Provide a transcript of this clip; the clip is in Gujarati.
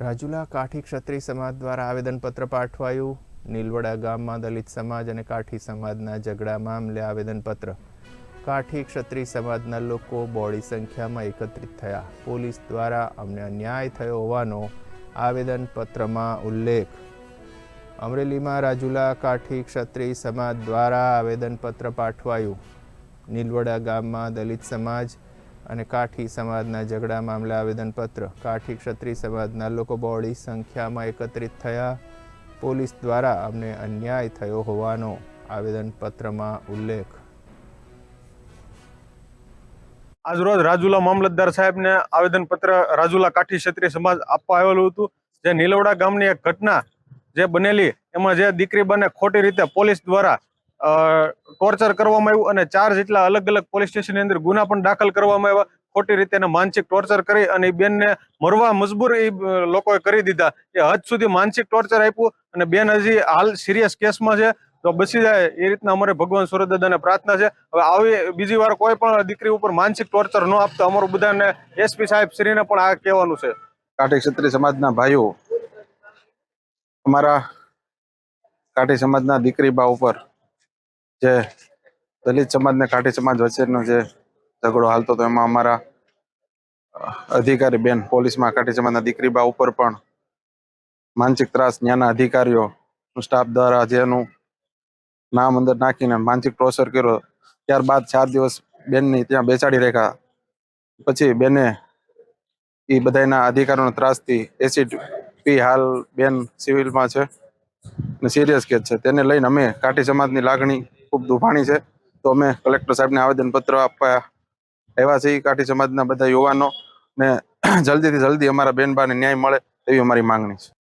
રાજુલા કાઠી ક્ષત્રિય સમાજ દ્વારા આવેદનપત્ર પાઠવાયું. નીલવડા ગામમાં દલિત સમાજ અને કાઠી સમાજના ઝઘડા મામલે આવેદનપત્ર. કાઠી ક્ષત્રિય સમાજના લોકો બોડી સંખ્યામાં એકત્રિત થયા. પોલીસ દ્વારા અમને અન્યાય થયો હોવાનો આવેદનપત્રમાં ઉલ્લેખ. અમરેલીમાં રાજુલા કાઠી ક્ષત્રિય સમાજ દ્વારા આવેદનપત્ર પાઠવાયું. નીલવડા ગામમાં દલિત સમાજ અને કાઠી સમાજના ઝઘડા મામલે આવેદનપત્ર. કાઠી ક્ષત્રિય સમાજના લોકો બહોળી સંખ્યામાં એકત્રિત થયા. પોલીસ દ્વારા અમને અન્યાય થયો હોવાનો આવેદનપત્રમાં ઉલ્લેખ. આજરોજ રાજુલા મામલતદાર સાહેબને આવેદનપત્ર રાજુલા કાઠી ક્ષત્રિય સમાજ આપવા આવેલું હતું. જે નીલવડા ગામની એક ઘટના જે બનેલી, એમાં જે દીકરી બને ખોટી રીતે પોલીસ દ્વારા ટોર્ચર કરવામાં આવ્યું અને ચાર જેટલા અલગ અલગ પોલીસ સ્ટેશનની અંદર ગુના પણ દાખલ કરવામાં આવ્યા. ખોટી રીતે માનસિક ટોર્ચર કરી અને એ બેનને મરવા મજબૂર એ લોકોએ કરી દીધા. એ હદ સુધી માનસિક ટોર્ચર આપ્યું અને બેન હજી હાલ સિરિયસ કેસમાં છે. તો બચી જાય એ રીતના અમારે ભગવાન સૂર્યદાદાને પ્રાર્થના છે. હવે આવી બીજી વાર કોઈ પણ દીકરી ઉપર માનસિક ટોર્ચર ન આપતો અમારું બધાને એસપી સાહેબ શ્રીને પણ આ કહેવાનું છે. કાઠી ક્ષત્રિય સમાજના ભાઈઓ, અમારા કાઠી સમાજના દીકરી બા ઉપર જે દલિત સમાજ ને કાઠી સમાજ વચ્ચેનો જે ઝઘડો હાલતો હતો, એમાં અમારા અધિકારી બેન પોલીસમાં કાઠી સમાજના દીકરી બા ઉપર પણ માનસિક ત્રાસ, ત્યાંના અધિકારીઓ સ્ટાફ દ્વારા જેનું નામ અંદર નાખીને માનસિક ટોર્ચર કર્યો. ત્યારબાદ ચાર દિવસ બેનની ત્યાં બેસાડી રાખ્યા. પછી બેને એ બધાના અધિકારોના ત્રાસથી એસિડ પી હાલ બેન સિવિલમાં છે અને સિરિયસ કેસ છે. તેને લઈને અમે કાઠી સમાજની લાગણી ખૂબ દુભાણી છે. તો અમે કલેક્ટર સાહેબને આવેદનપત્ર આપવા આવ્યા છીએ. કાઠી સમાજના બધા યુવાનો ને જલ્દીથી જલ્દી અમારા બેનબાને ન્યાય મળે એવી અમારી માંગણી છે.